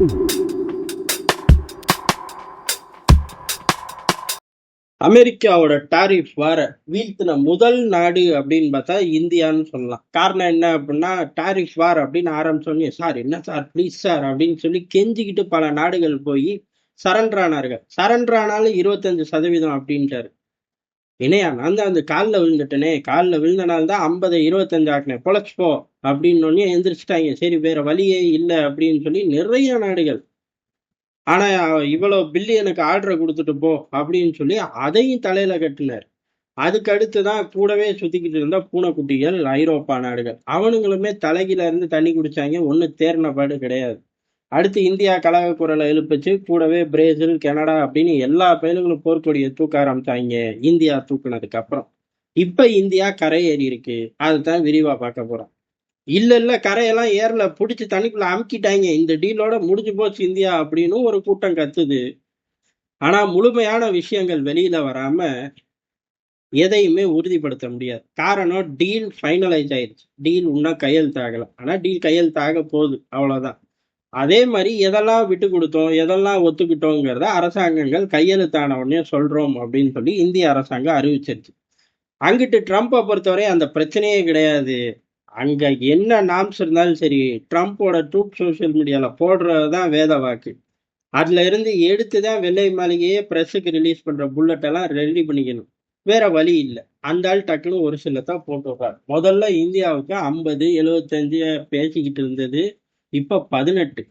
அமெரிக்காவோட டாரிஃப் வார வீழ்த்தின முதல் நாடு அப்படின்னு பார்த்தா இந்தியான்னு சொல்லலாம். காரணம் என்ன அப்படின்னா டாரிஃப் வார் அப்படின்னு ஆரம்பிச்சோடனே சார் என்ன சார்? ப்ளீஸ் சார் அப்படின்னு சொல்லி கெஞ்சிக்கிட்டு பல நாடுகள் போய் சரண்டர் ஆனார்கள். சரண்டர் ஆனாலும் இருபத்தஞ்சு சதவீதம் அப்படின்ட்டாரு. இணையா நான் தான் அந்த காலில் விழுந்துட்டேனே காலில் விழுந்தனால தான் ஐம்பது இருபத்தஞ்சு ஆக்கினேன். பொழைச்சிப்போ அப்படின்னு எந்திரிச்சிட்டாங்க. சரி வேற வழியே இல்லை அப்படின்னு சொல்லி நிறைய நாடுகள். ஆனால் இவ்வளோ பில்லு பில்லியனுக்கு ஆர்டரை கொடுத்துட்டு போ அப்படின்னு சொல்லி அதையும் தலையில் கட்டினார். அதுக்கடுத்து தான் கூடவே சுற்றிக்கிட்டு இருந்த பூனைக்குட்டிகள் ஐரோப்பா நாடுகள். அவனுங்களுமே தலைகில இருந்து தண்ணி குடிச்சாங்க. ஒன்றும் தேர்ன பாடு கிடையாது. அடுத்து இந்தியா கழக குரலை எழுப்பிச்சு கூடவே பிரேசில் கனடா அப்படின்னு எல்லா பயில்களும் போர்க்கொடியை தூக்க ஆரம்பிச்சாங்க. இந்தியா தூக்குனதுக்கு அப்புறம். இப்ப இந்தியா கரை ஏறி இருக்கு. அதுதான் விரிவா பார்க்க போறோம். இல்ல இல்ல கரையெல்லாம் ஏறல. பிடிச்சி தண்ணிக்குள்ள அமுக்கிட்டாங்க. இந்த டீலோட முடிஞ்சு போச்சு இந்தியா அப்படின்னு ஒரு கூட்டம் கத்துது. ஆனா முழுமையான விஷயங்கள் வெளியில வராம எதையுமே உறுதிப்படுத்த முடியாது. காரணம் டீல் ஃபைனலைஸ் ஆயிடுச்சு டீல் இன்னும் கையெழுத்தாகல ஆனா டீல் கையெழுத்தாக போகுது. அவ்வளவுதான். அதே மாதிரி எதெல்லாம் விட்டு கொடுத்தோம் எதெல்லாம் ஒத்துக்கிட்டோங்கிறத அரசாங்கங்கள் கையெழுத்தான உடனே சொல்றோம் அப்படின்னு சொல்லி இந்திய அரசாங்கம் அறிவிச்சிருச்சு. அங்கிட்டு ட்ரம்ப்பை பொறுத்தவரை அந்த பிரச்சனையே கிடையாது. அங்க என்ன நாம்ஸ் இருந்தாலும் சரி ட்ரம்ப்போட ட்ரூப் சோசியல் மீடியால போடுறது தான் வேத வாக்கு. அதுல இருந்து எடுத்து தான் வெள்ளை மாளிகையே ப்ரெஸ்ஸுக்கு ரிலீஸ் பண்ற புல்லட் எல்லாம் ரெடி பண்ணிக்கணும். வேற வழி இல்லை. அந்த ஆள் டக்குன்னு ஒரு சிலத்தான் போட்டு விடுறாரு முதல்ல இந்தியாவுக்கு ஐம்பது எழுபத்தஞ்சு பேசிக்கிட்டு இருந்தது. இப்ப பதினெட்டு.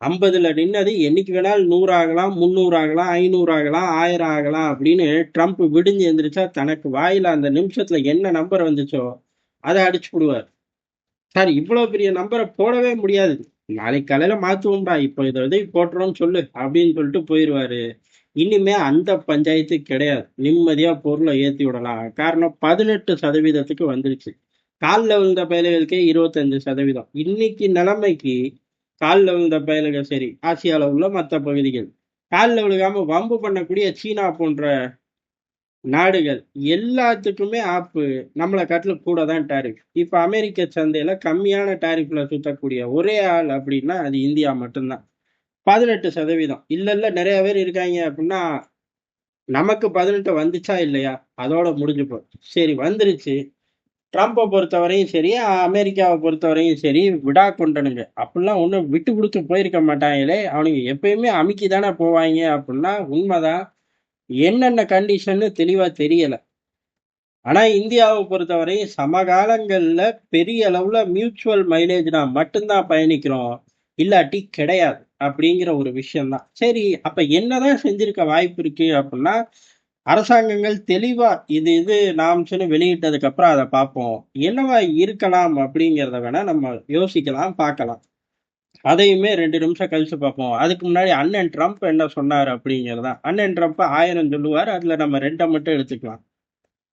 ஐம்பதுல நின்னது என்னைக்கு வேணாலும் நூறு ஆகலாம் முந்நூறு ஆகலாம் ஐநூறு ஆகலாம் ஆயிரம் ஆகலாம் அப்படின்னு ட்ரம்ப் விடிஞ்சு எந்திரிச்சா தனக்கு வாயில அந்த நிமிஷத்துல என்ன நம்பர் வந்துச்சோ அதை அடிச்சு விடுவார் சார் இவ்வளவு பெரிய நம்பரை போடவே முடியாது. நாளைக்கு காலையில மாத்துவோம்டா இப்போ இதை இதை போட்டுறோம்னு சொல்லு அப்படின்னு சொல்லிட்டு போயிடுவாரு இனிமே அந்த பஞ்சாயத்து கிடையாது. நிம்மதியா பொருளை ஏத்தி விடலாம். காரணம் பதினெட்டு சதவீதத்துக்கு வந்துருச்சு. காலில் விழுந்த பயலுகளுக்கே இருபத்தஞ்சு சதவீதம். இன்னைக்கு நிலைமைக்கு காலில் விழுந்த பயலுக சரி ஆசியாவில் உள்ள மற்ற பகுதிகள். காலில் விழுகாம வம்பு பண்ணக்கூடிய சீனா போன்ற நாடுகள் எல்லாத்துக்குமே ஆப்பு நம்மளை கட்டில் கூட தான் டாரிஃப் இப்போ அமெரிக்க சந்தையில் கம்மியான டாரிஃப்ல சுத்தக்கூடிய ஒரே ஆள் அப்படின்னா அது இந்தியா மட்டும்தான். பதினெட்டு சதவீதம். இல்லை இல்லை நிறைய பேர் இருக்காங்க அப்படின்னா நமக்கு பதினெட்டு வந்துச்சா இல்லையா? அதோட முடிஞ்சு போச்சு. சரி வந்துருச்சு. ட்ரம்ப்பை பொறுத்தவரையும் சரி அமெரிக்காவை பொறுத்தவரையும் சரி விடா கொண்டனுங்க. அப்படிலாம் ஒன்றும் விட்டு கொடுத்து போயிருக்க மாட்டாங்களே. அவனுங்க எப்பயுமே அமுக்கி தானே போவாங்க அப்படின்னா உண்மைதான். என்னென்ன கண்டிஷன்னு தெளிவா தெரியலை. ஆனா இந்தியாவை பொறுத்தவரையும் சமகாலங்கள்ல பெரிய அளவுல மியூச்சுவல் மைலேஜ்னா மட்டும்தான் பயணிக்கிறோம். இல்லாட்டி கிடையாது. அப்படிங்கிற ஒரு விஷயம்தான். சரி அப்ப என்னதான் செஞ்சிருக்க வாய்ப்பு இருக்கு அப்படின்னா அரசாங்கங்கள் தெளிவா இது இது நாம் சொல்லி வெளியிட்டதுக்கு அப்புறம் அதை பார்ப்போம். என்னவா இருக்கலாம் அப்படிங்கிறத வேணா நம்ம யோசிக்கலாம் பார்க்கலாம். அதையுமே ரெண்டு நிமிஷம் கழிச்சு பார்ப்போம். அதுக்கு முன்னாடி அண்ணன் ட்ரம்ப் என்ன சொன்னார் அப்படிங்கிறதா அண்ணன் ட்ரம்ப் ஆயிரம் சொல்லுவார் அதுல நம்ம ரெண்டை மட்டும் எடுத்துக்கலாம்.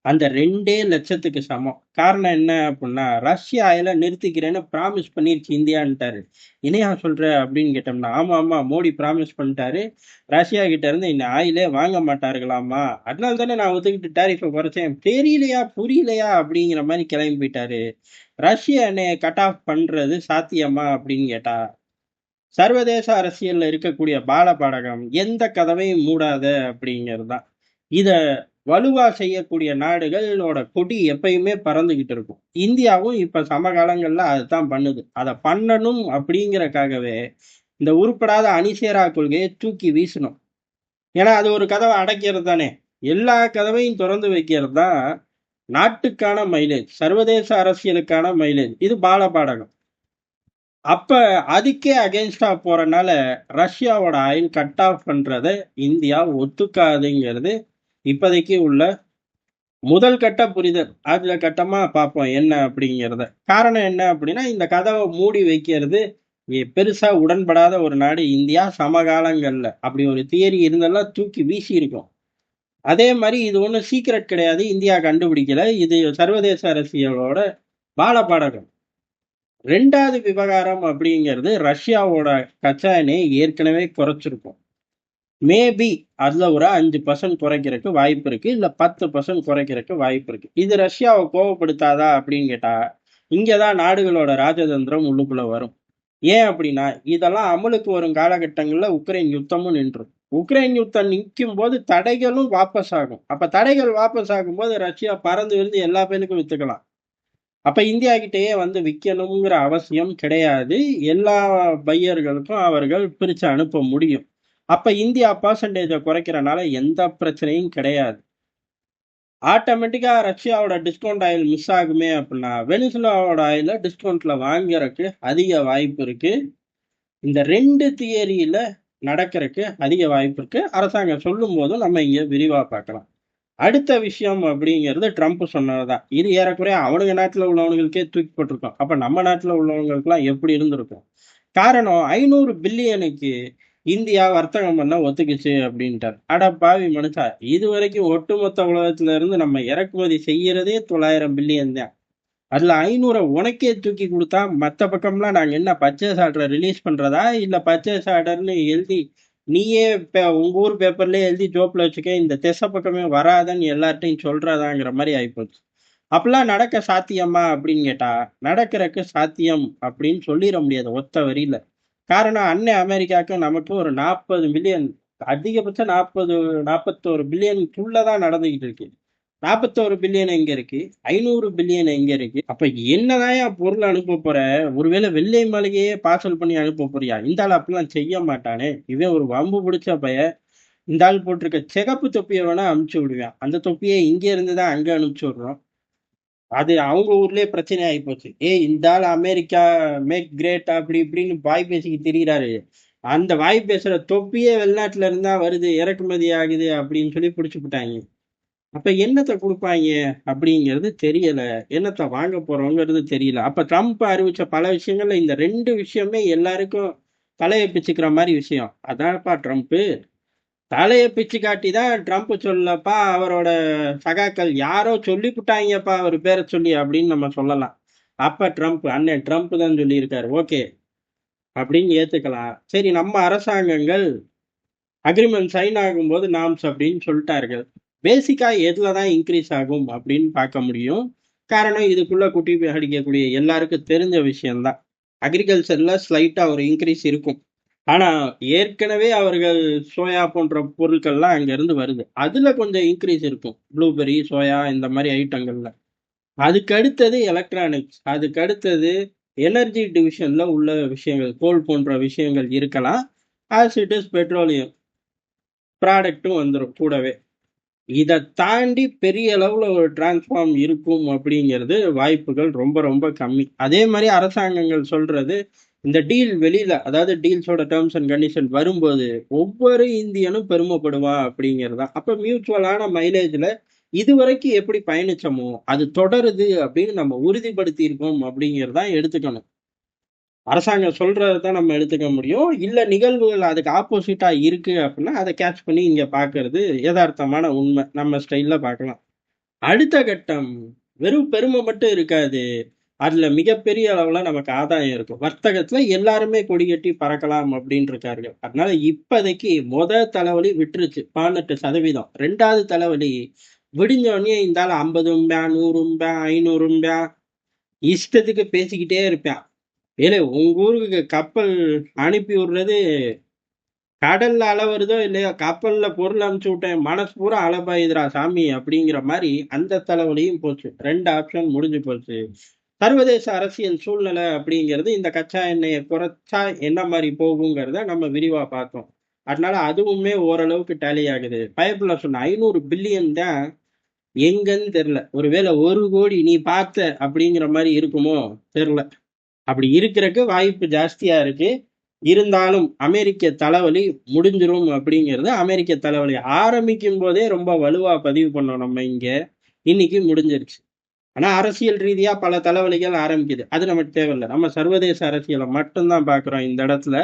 அந்த ரெண்டே லட்சத்துக்கு சமம். காரணம் என்ன அப்படின்னா ரஷ்யா ஆயில நிறுத்திக்கிறேன்னு ப்ராமிஸ் பண்ணிருச்சு இந்தியான்ட்டாரு. இணையா சொல்ற அப்படின்னு கேட்டோம்னா ஆமா ஆமா மோடி ப்ராமிஸ் பண்ணிட்டாரு. ரஷ்யா கிட்ட இருந்து இந்த ஆயிலே வாங்க மாட்டார்களாமா? அதனால தானே நான் ஒத்துக்கிட்டு டேரிஃபை குறைச்சேன். தெரியலையா புரியலையா அப்படிங்கிற மாதிரி கிளம்பி போயிட்டாரு. ரஷ்யா என்னைய கட் ஆஃப் பண்றது சாத்தியமா அப்படின்னு கேட்டா சர்வதேச அரசியல்ல இருக்கக்கூடிய பாலபாடகம் எந்த கதவையும் மூடாத அப்படிங்கிறது தான். இதை வலுவா செய்யக்கூடிய நாடுகளோட கொடி எப்பயுமே பறந்துகிட்டு இருக்கும். இந்தியாவும் இப்ப சமகாலங்கள்ல அதுதான் பண்ணுது. அதை பண்ணணும் அப்படிங்கறக்காகவே இந்த உருப்படாத அணிசேரா கொள்கையை தூக்கி வீசணும். ஏன்னா அது ஒரு கதவை அடைக்கிறது தானே. எல்லா கதவையும் திறந்து வைக்கிறது தான் நாட்டுக்கான மைலேஜ் சர்வதேச அரசியலுக்கான மைலேஜ் இது பாலபாடகம் அப்ப அதுக்கே அகேன்ஸ்டா போறனால ரஷ்யாவோட ஆயில் கட் ஆஃப் பண்றத இந்தியா ஒத்துக்காதுங்கிறது இப்போதைக்கு உள்ள முதல் கட்ட புரிதல் அதில் கட்டமாக பார்ப்போம் என்ன அப்படிங்கிறத. காரணம் என்ன அப்படின்னா இந்த கதவை மூடி வைக்கிறது பெருசா உடன்படாத ஒரு நாடு இந்தியா சமகாலங்கள்ல. அப்படி ஒரு தியரி இருந்தெல்லாம் தூக்கி வீசி இருக்கும் அதே மாதிரி இது ஒன்றும் சீக்கிரட் கிடையாது இந்தியா கண்டுபிடிக்கல. இது சர்வதேச அரசியலோட பாலபாடகம் ரெண்டாவது விவகாரம் அப்படிங்கிறது ரஷ்யாவோட கச்சா ஏற்கனவே குறைச்சிருக்கும். மேபி அதில் ஒரு அஞ்சு பர்சன்ட் குறைக்கிறதுக்கு வாய்ப்பு இருக்குது இல்லை பத்து பர்சன்ட் குறைக்கிறதுக்கு வாய்ப்பு இருக்குது இது ரஷ்யாவை கோவப்படுத்தாதா அப்படின்னு கேட்டால் இங்கே தான் நாடுகளோட ராஜதந்திரம் உள்ளுக்குள்ளே வரும். ஏன் அப்படின்னா இதெல்லாம் அமலுக்கு வரும் காலகட்டங்களில் உக்ரைன் யுத்தமும் நின்றும். உக்ரைன் யுத்தம் நிற்கும் போது தடைகளும் வாபஸ் ஆகும் அப்போ தடைகள் வாபஸ் ஆகும்போது ரஷ்யா பறந்து விருந்து எல்லா பேருக்கும் விற்றுக்கலாம் அப்போ இந்தியா கிட்டேயே வந்து விற்கணுங்கிற அவசியம் கிடையாது. எல்லா பையர்களுக்கும் அவர்கள் பிரித்து அனுப்ப முடியும். அப்ப இந்தியா பர்சன்டேஜை குறைக்கிறனால எந்த பிரச்சனையும் கிடையாது. ஆட்டோமேட்டிக்கா ரஷ்யாவோட டிஸ்கவுண்ட் ஆயில் மிஸ் ஆகுமே அப்படின்னா வெனிசுலாவோட ஆயில டிஸ்கவுண்ட்ல வாங்குறதுக்கு அதிக வாய்ப்பு இருக்கு. இந்த ரெண்டு தியரியில நடக்கிறதுக்கு அதிக வாய்ப்பு இருக்கு. அரசாங்கம் சொல்லும் போதும் நம்ம இங்க விரிவா பார்க்கலாம். அடுத்த விஷயம் அப்படிங்கிறது ட்ரம்ப் சொன்னதுதான் இது ஏறக்குறைய அவனுங்க நாட்டில் உள்ளவங்களுக்கே தூக்கி போட்டிருக்கோம். நம்ம நாட்டில் உள்ளவங்களுக்குலாம் எப்படி இருந்திருக்கும்? காரணம் ஐநூறு பில்லியனுக்கு இந்தியா வர்த்தகம் பண்ண ஒத்துக்குச்சு அப்படின்ட்டார். அட பாவி மனுஷா இது வரைக்கும் ஒட்டுமொத்த உலகத்துல இருந்து நம்ம இறக்குமதி செய்யறதே தொள்ளாயிரம் பில்லியன் தான். அதுல ஐநூறை உனக்கே தூக்கி கொடுத்தா மத்த பக்கம்லாம் நாங்க என்ன பர்ச்சேஸ் ஆர்டர் ரிலீஸ் பண்றதா? இல்ல பர்ச்சேஸ் ஆர்டர்னு எழுதி நீயே உங்க ஊர் பேப்பர்லயே எழுதி ஜோப்ல வச்சுக்க இந்த திசை பக்கமே வராதன்னு எல்லார்ட்டையும் சொல்றதாங்கிற மாதிரி ஆயிப்போச்சு. அப்பெல்லாம் நடக்க சாத்தியமா அப்படின்னு கேட்டா நடக்கிறக்கு சாத்தியம் அப்படின்னு சொல்லிட முடியாது ஒத்த வரியில. காரணம் அன்னை அமெரிக்காவுக்கும் நமக்கு ஒரு நாற்பது மில்லியன் அதிகபட்சம் நாற்பது நாற்பத்தோரு பில்லியனுக்குள்ளதான் நடந்துகிட்டு இருக்கு. நாற்பத்தோரு பில்லியன் எங்க இருக்கு? ஐநூறு பில்லியன் எங்க இருக்கு? அப்ப என்னதான் பொருள் அனுப்ப போற? ஒருவேளை வெள்ளை மாளிகையே பார்சல் பண்ணி அனுப்ப போறியா? இந்த ஆள் அப்படிலாம் செய்ய மாட்டானே. இவன் ஒரு வம்பு பிடிச்ச பைய. இந்த ஆள் போட்டிருக்க சிகப்பு தொப்பியை வேணா அனுப்பிச்சு விடுவேன். அந்த தொப்பியை இங்க இருந்து தான் அங்க அனுப்பிச்சு விடுறோம். அது அவங்க ஊர்லயே பிரச்சனை ஆகி போச்சு. ஏ இந்த ஆள் அமெரிக்கா மேக் கிரேட் அப்படி இப்படின்னு வாய் பேசிக்கு திரிகிறாரு அந்த வாய் பேசுற தொப்பியே வெளிநாட்டுல இருந்தா வருது இறக்குமதி ஆகுது அப்படின்னு சொல்லி பிடிச்சு விட்டாங்க. அப்ப என்னத்தை கொடுப்பாங்க அப்படிங்கிறது தெரியல. என்னத்தை வாங்க போறோங்கிறது தெரியல. அப்ப ட்ரம்ப் அறிவிச்ச பல விஷயங்கள்ல இந்த ரெண்டு விஷயமே எல்லாருக்கும் தலையை பிச்சுக்கிற மாதிரி விஷயம். அதான்ப்பா ட்ரம்ப்பு. தலையை பிச்சு காட்டி தான் ட்ரம்ப் சொல்லப்பா அவரோட சகாக்கள் யாரோ சொல்லிவிட்டாங்கப்பா அவர் பேரை சொல்லி அப்படின்னு நம்ம சொல்லலாம். அப்ப ட்ரம்ப் அண்ணன் ட்ரம்ப் தான் சொல்லியிருக்காரு. ஓகே. அப்படின்னு ஏத்துக்கலாம். சரி நம்ம அரசாங்கங்கள் அக்ரிமெண்ட் சைன் ஆகும்போது நாம்ஸ் அப்படின்னு சொல்லிட்டார்கள். பேசிக்காக எதில் தான் இன்க்ரீஸ் ஆகும் அப்படின்னு பார்க்க முடியும். காரணம் இதுக்குள்ளே குட்டி அடிக்கக்கூடிய எல்லாருக்கும் தெரிஞ்ச விஷயம்தான். அக்ரிகல்ச்சரில் ஸ்லைட்டாக ஒரு இன்க்ரீஸ் இருக்கும். ஆனா ஏற்கனவே அவர்கள் சோயா போன்ற பொருட்கள்லாம் அங்க இருந்து வருது. அதுல கொஞ்சம் இன்க்ரீஸ் இருக்கும். ப்ளூபெரி சோயா இந்த மாதிரி ஐட்டங்கள்ல அதுக்கு அடுத்தது எலக்ட்ரானிக்ஸ் அதுக்கு அடுத்தது எனர்ஜி டிவிஷன்ல உள்ள விஷயங்கள் கோல் போன்ற விஷயங்கள் இருக்கலாம். ஆஸ் இட் இஸ் பெட்ரோலியம் ப்ராடக்ட்டும் வந்துடும் கூடவே. இதை தாண்டி பெரிய அளவில் ஒரு டிரான்ஸ்ஃபார்ம் இருக்கும் அப்படிங்கிறது வாய்ப்புகள் ரொம்ப ரொம்ப கம்மி. அதே மாதிரி அரசாங்கங்கள் சொல்றது இந்த டீல் வெளியில அதாவது டீல்ஸோட டேர்ம்ஸ் அண்ட் கண்டிஷன் வரும்போது ஒவ்வொரு இந்தியனும் பெருமைப்படுவா அப்படிங்கிறதா. அப்ப மியூச்சுவலான மைலேஜ்ல இதுவரைக்கும் எப்படி பயணிச்சோமோ அது தொடருது அப்படின்னு நம்ம உறுதிப்படுத்தி இருக்கோம் அப்படிங்கிறதா எடுத்துக்கணும். அரசாங்கம் சொல்றதான் நம்ம எடுத்துக்க முடியும். இல்ல நிகழ்வுகள் அதுக்கு ஆப்போசிட்டா இருக்கு அப்படின்னா அதை கேட்ச் பண்ணி இங்க பாக்குறது யதார்த்தமான உண்மை. நம்ம ஸ்டைல்ல பார்க்கலாம். அடுத்த கட்டம் வெறும் பெருமை மட்டும் இருக்காது. அதுல மிகப்பெரிய அளவுல நமக்கு ஆதாயம் இருக்கும். வர்த்தகத்துல எல்லாருமே கொடி கட்டி பறக்கலாம் அப்படின்னு இருக்காரு அதனால இப்போதைக்கு முத தலைவலி விட்டுருச்சு. பதினெட்டு சதவீதம். ரெண்டாவது தலைவலி விடிஞ்ச உடனே நூறு ஐம்பதும்பா நூறும்பா ஐநூறும்பா இஷ்டத்துக்கு பேசிக்கிட்டே இருப்பேன். ஏலே உங்க ஊருக்கு கப்பல் அனுப்பி விடுறது கடல்ல அளவுறதோ இல்லையோ கப்பல்ல பொருள் அனுப்பிச்சு விட்டேன் மனசு பூரா அளபாயுதுரா சாமி அப்படிங்கிற மாதிரி அந்த தலைவலியும் போச்சு. ரெண்டு ஆப்ஷன் முடிஞ்சு போச்சு. சர்வதேச அரசியல் சூழ்நிலை அப்படிங்கிறது இந்த கச்சா எண்ணெயை குறைச்சா என்ன மாதிரி போகுங்கிறத நம்ம விரிவா பார்த்தோம். அதனால அதுவுமே ஓரளவுக்கு டேலி ஆகுது. பயப்புல சொன்ன ஐநூறு பில்லியன் தான் எங்கன்னு தெரியல. ஒருவேளை ஒரு கோடி நீ பார்த்த அப்படிங்கிற மாதிரி இருக்குமோ தெரியல. அப்படி இருக்கிறக்கு வாய்ப்பு ஜாஸ்தியா இருக்கு. இருந்தாலும் அமெரிக்க தலைவலி முடிஞ்சிரும் அப்படிங்கிறது அமெரிக்க தலைவலி. ஆரம்பிக்கும் போதே ரொம்ப வலுவா பதிவு பண்ணோம் நம்ம இங்க. இன்னைக்கு முடிஞ்சிருச்சு. ஆனா அரசியல் ரீதியா பல தலைவலிகள் ஆரம்பிக்குது. அது நமக்கு தேவையில்லை. நம்ம சர்வதேச அரசியலை மட்டும்தான் பாக்குறோம் இந்த இடத்துல.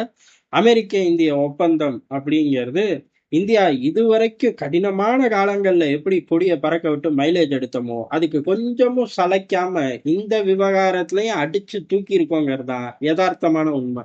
அமெரிக்க இந்திய ஒப்பந்தம் அப்படிங்கிறது இந்தியா இதுவரைக்கும் கடினமான காலங்கள்ல எப்படி கொடியை பறக்க விட்டு மைலேஜ் எடுத்தோமோ அதுக்கு கொஞ்சமும் சளைக்காம இந்த விவகாரத்திலையும் அடிச்சு தூக்கி இருக்கோங்கிறதா யதார்த்தமான உண்மை.